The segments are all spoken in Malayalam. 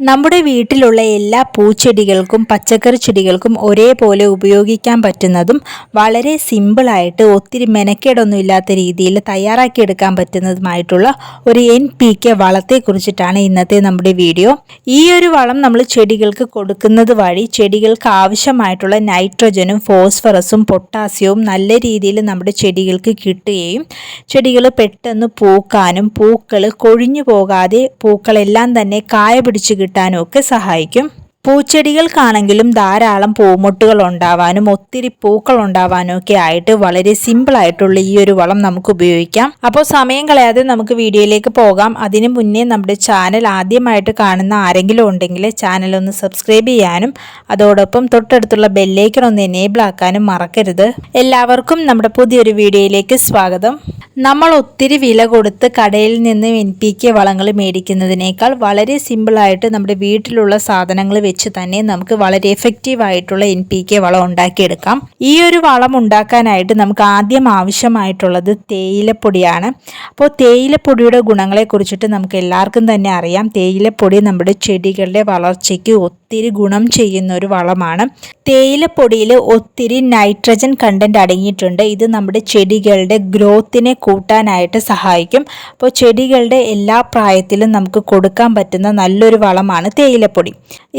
നമ്മുടെ വീട്ടിലുള്ള എല്ലാ പൂച്ചെടികൾക്കും പച്ചക്കറി ചെടികൾക്കും ഒരേപോലെ ഉപയോഗിക്കാൻ പറ്റുന്നതും വളരെ സിമ്പിളായിട്ട് ഒത്തിരി മെനക്കേടൊന്നും ഇല്ലാത്ത രീതിയിൽ തയ്യാറാക്കിയെടുക്കാൻ പറ്റുന്നതുമായിട്ടുള്ള ഒരു എൻ പി കെ വളത്തെക്കുറിച്ചിട്ടാണ് ഇന്നത്തെ നമ്മുടെ വീഡിയോ. ഈ ഒരു വളം നമ്മൾ ചെടികൾക്ക് കൊടുക്കുന്നത് വഴി ചെടികൾക്ക് ആവശ്യമായിട്ടുള്ള നൈട്രജനും ഫോസ്ഫറസും പൊട്ടാസ്യവും നല്ല രീതിയിൽ നമ്മുടെ ചെടികൾക്ക് കിട്ടുകയും ചെടികൾ പെട്ടെന്ന് പൂക്കാനും പൂക്കൾ കൊഴിഞ്ഞു പോകാതെ പൂക്കളെല്ലാം തന്നെ കായ പിടിച്ച് കിട്ടാനും ഒക്കെ സഹായിക്കും പൂച്ചെടികൾക്കാണെങ്കിലും ധാരാളം പൂമൊട്ടുകൾ ഉണ്ടാവാനും ഒത്തിരി പൂക്കൾ ഉണ്ടാവാനും ഒക്കെ ആയിട്ട് വളരെ സിമ്പിൾ ആയിട്ടുള്ള ഈ ഒരു വളം നമുക്ക് ഉപയോഗിക്കാം. അപ്പോൾ സമയം കളയാതെ നമുക്ക് വീഡിയോയിലേക്ക് പോകാം. അതിനു മുന്നേ നമ്മുടെ ചാനൽ ആദ്യമായിട്ട് കാണുന്ന ആരെങ്കിലും ഉണ്ടെങ്കിൽ ചാനൽ ഒന്ന് സബ്സ്ക്രൈബ് ചെയ്യാനും അതോടൊപ്പം തൊട്ടടുത്തുള്ള ബെല്ലേക്കൺ ഒന്ന് എനേബിൾ ആക്കാനും മറക്കരുത്. എല്ലാവർക്കും നമ്മുടെ പുതിയൊരു വീഡിയോയിലേക്ക് സ്വാഗതം. നമ്മൾ ഒത്തിരി വില കൊടുത്ത് കടയിൽ നിന്ന് എൻ പി കെ വളങ്ങൾ മേടിക്കുന്നതിനേക്കാൾ വളരെ സിമ്പിളായിട്ട് നമ്മുടെ വീട്ടിലുള്ള സാധനങ്ങൾ വെച്ച് തന്നെ നമുക്ക് വളരെ എഫക്റ്റീവ് ആയിട്ടുള്ള എൻ പി കെ വളം ഉണ്ടാക്കിയെടുക്കാം. ഈ ഒരു വളം ഉണ്ടാക്കാനായിട്ട് നമുക്ക് ആദ്യം ആവശ്യമായിട്ടുള്ളത് തേയിലപ്പൊടിയാണ്. അപ്പോൾ തേയിലപ്പൊടിയുടെ ഗുണങ്ങളെ കുറിച്ചിട്ട് നമുക്ക് എല്ലാവർക്കും തന്നെ അറിയാം. തേയിലപ്പൊടി നമ്മുടെ ചെടികളുടെ വളർച്ചയ്ക്ക് ഒത്തിരി ഗുണം ചെയ്യുന്ന ഒരു വളമാണ്. തേയിലപ്പൊടിയിൽ ഒത്തിരി നൈട്രജൻ കണ്ടന്റ് അടങ്ങിയിട്ടുണ്ട്. ഇത് നമ്മുടെ ചെടികളുടെ ഗ്രോത്തിനെ കൂട്ടാനായിട്ട് സഹായിക്കും. അപ്പോൾ ചെടികളുടെ എല്ലാ പ്രായത്തിലും നമുക്ക് കൊടുക്കാൻ പറ്റുന്ന നല്ലൊരു വളമാണ് തേയിലപ്പൊടി.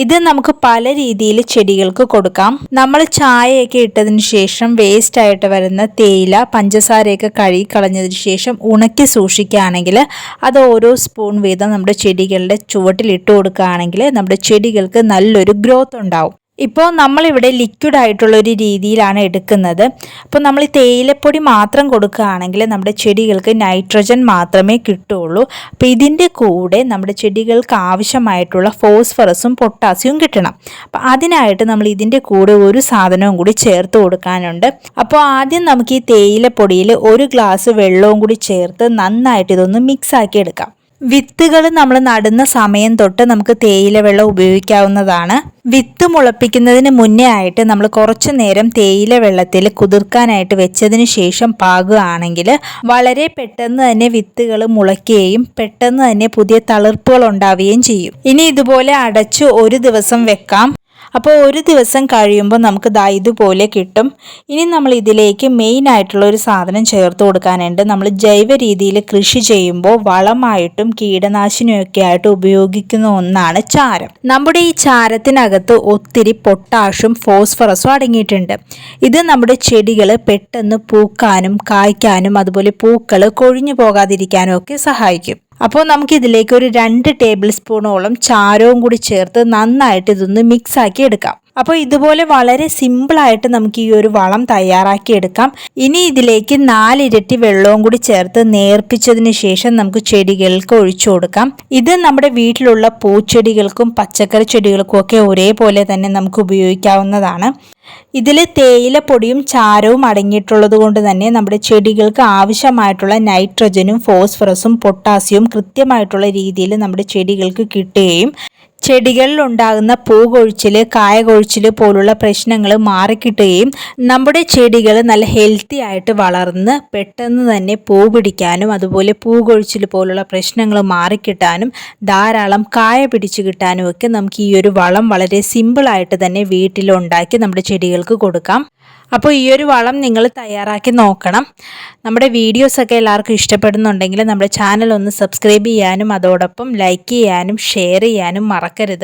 ഇത് നമുക്ക് പല രീതിയിൽ ചെടികൾക്ക് കൊടുക്കാം. നമ്മൾ ചായയൊക്കെ ഇട്ടതിന് ശേഷം വേസ്റ്റ് ആയിട്ട് വരുന്ന തേയില പഞ്ചസാരയൊക്കെ കഴുകി കളഞ്ഞതിന് ശേഷം ഉണക്കി സൂക്ഷിക്കുകയാണെങ്കിൽ അത് ഓരോ സ്പൂൺ വീതം നമ്മുടെ ചെടികളുടെ ചുവട്ടിൽ ഇട്ട് കൊടുക്കുകയാണെങ്കിൽ നമ്മുടെ ചെടികൾക്ക് നല്ലൊരു ഗ്രോത്ത് ഉണ്ടാവും. ഇപ്പോൾ നമ്മളിവിടെ ലിക്വിഡ് ആയിട്ടുള്ള ഒരു രീതിയിലാണ് എടുക്കുന്നത്. അപ്പോൾ നമ്മൾ ഈ തേയിലപ്പൊടി മാത്രം കൊടുക്കുകയാണെങ്കിൽ നമ്മുടെ ചെടികൾക്ക് നൈട്രജൻ മാത്രമേ കിട്ടുള്ളൂ അപ്പോൾ ഇതിന്റെ കൂടെ നമ്മുടെ ചെടികൾക്ക് ആവശ്യമായിട്ടുള്ള ഫോസ്ഫറസും പൊട്ടാസ്യവും കിട്ടണം. അപ്പോൾ അതിനായിട്ട് നമ്മൾ ഇതിന്റെ കൂടെ ഒരു സാധനവും കൂടി ചേർത്ത് കൊടുക്കാനുണ്ട്. അപ്പോൾ ആദ്യം നമുക്ക് ഈ തേയിലപ്പൊടിയിൽ ഒരു ഗ്ലാസ് വെള്ളവും കൂടി ചേർത്ത് നന്നായിട്ട് ഇതൊന്ന് മിക്സ് ആക്കി എടുക്കാം. വിത്തുകൾ നമ്മൾ നടുന്ന സമയം തൊട്ട് നമുക്ക് തേയില വെള്ളം ഉപയോഗിക്കാവുന്നതാണ്. വിത്ത് മുളപ്പിക്കുന്നതിന് മുന്നേ ആയിട്ട് നമ്മൾ കുറച്ചു നേരം തേയില വെള്ളത്തിൽ കുതിർക്കാനായിട്ട് വെച്ചതിന് ശേഷം പാകുകയാണെങ്കിൽ വളരെ പെട്ടെന്ന് തന്നെ വിത്തുകൾ മുളയ്ക്കുകയും പെട്ടെന്ന് തന്നെ പുതിയ തളിർപ്പുകൾ ഉണ്ടാവുകയും ചെയ്യും. ഇനി ഇതുപോലെ അടച്ച് ഒരു ദിവസം വെക്കാം. അപ്പോൾ ഒരു ദിവസം കഴിയുമ്പോൾ നമുക്ക് ദാ ഇതുപോലെ കിട്ടും. ഇനി നമ്മൾ ഇതിലേക്ക് മെയിൻ ആയിട്ടുള്ള ഒരു സാധനം ചേർത്ത് കൊടുക്കാനുണ്ട്. നമ്മൾ ജൈവ രീതിയിൽ കൃഷി ചെയ്യുമ്പോൾ വളമായിട്ടും കീടനാശിനിയൊക്കെ ആയിട്ട് ഉപയോഗിക്കുന്ന ഒന്നാണ് ചാരം. നമ്മുടെ ഈ ചാരത്തിനകത്ത് ഒത്തിരി പൊട്ടാഷും ഫോസ്ഫറസും അടങ്ങിയിട്ടുണ്ട്. ഇത് നമ്മുടെ ചെടികൾ പെട്ടെന്ന് പൂക്കാനും കായ്ക്കാനും അതുപോലെ പൂക്കൾ കൊഴിഞ്ഞു പോകാതിരിക്കാനും ഒക്കെ സഹായിക്കും. അപ്പോൾ നമുക്കിതിലേക്ക് ഒരു രണ്ട് ടേബിൾ സ്പൂണോളം ചാരവും കൂടി ചേർത്ത് നന്നായിട്ട് ഇതൊന്ന് മിക്സ് ആക്കി എടുക്കാം. അപ്പോൾ ഇതുപോലെ വളരെ സിമ്പിളായിട്ട് നമുക്ക് ഈ ഒരു വളം തയ്യാറാക്കി എടുക്കാം. ഇനി ഇതിലേക്ക് നാലിരട്ടി വെള്ളവും കൂടി ചേർത്ത് നേർപ്പിച്ചതിന് ശേഷം നമുക്ക് ചെടികൾക്ക് ഒഴിച്ചു കൊടുക്കാം. ഇത് നമ്മുടെ വീട്ടിലുള്ള പൂച്ചെടികൾക്കും പച്ചക്കറി ചെടികൾക്കും ഒക്കെ ഒരേപോലെ തന്നെ നമുക്ക് ഉപയോഗിക്കാവുന്നതാണ്. ഇതിൽ തേയിലപ്പൊടിയും ചാരവും അടങ്ങിയിട്ടുള്ളത് കൊണ്ട് തന്നെ നമ്മുടെ ചെടികൾക്ക് ആവശ്യമായിട്ടുള്ള നൈട്രജനും ഫോസ്ഫറസും പൊട്ടാസ്യവും കൃത്യമായിട്ടുള്ള രീതിയിൽ നമ്മുടെ ചെടികൾക്ക് കിട്ടുകയും ചെടികളിൽ ഉണ്ടാകുന്ന പൂ കൊഴിച്ചിൽ കായ കൊഴിച്ചിൽ പോലുള്ള പ്രശ്നങ്ങൾ മാറിക്കിട്ടുകയും നമ്മുടെ ചെടികൾ നല്ല ഹെൽത്തി ആയിട്ട് വളർന്ന് പെട്ടെന്ന് തന്നെ പൂ പിടിക്കാനും അതുപോലെ പൂ കൊഴിച്ചിൽ പോലുള്ള പ്രശ്നങ്ങൾ മാറിക്കിട്ടാനും ധാരാളം കായ പിടിച്ചു കിട്ടാനും ഒക്കെ നമുക്ക് ഈ ഒരു വളം വളരെ സിമ്പിളായിട്ട് തന്നെ വീട്ടിലുണ്ടാക്കി നമ്മുടെ ചെടികൾക്ക് കൊടുക്കാം. അപ്പോൾ ഈ ഒരു വളം നിങ്ങൾ തയ്യാറാക്കി നോക്കണം. നമ്മുടെ വീഡിയോസൊക്കെ എല്ലാവർക്കും ഇഷ്ടപ്പെടുന്നുണ്ടെങ്കിൽ നമ്മുടെ ചാനൽ ഒന്ന് സബ്സ്ക്രൈബ് ചെയ്യാനും അതോടൊപ്പം ലൈക്ക് ചെയ്യാനും ഷെയർ ചെയ്യാനും മറക്കരുത്.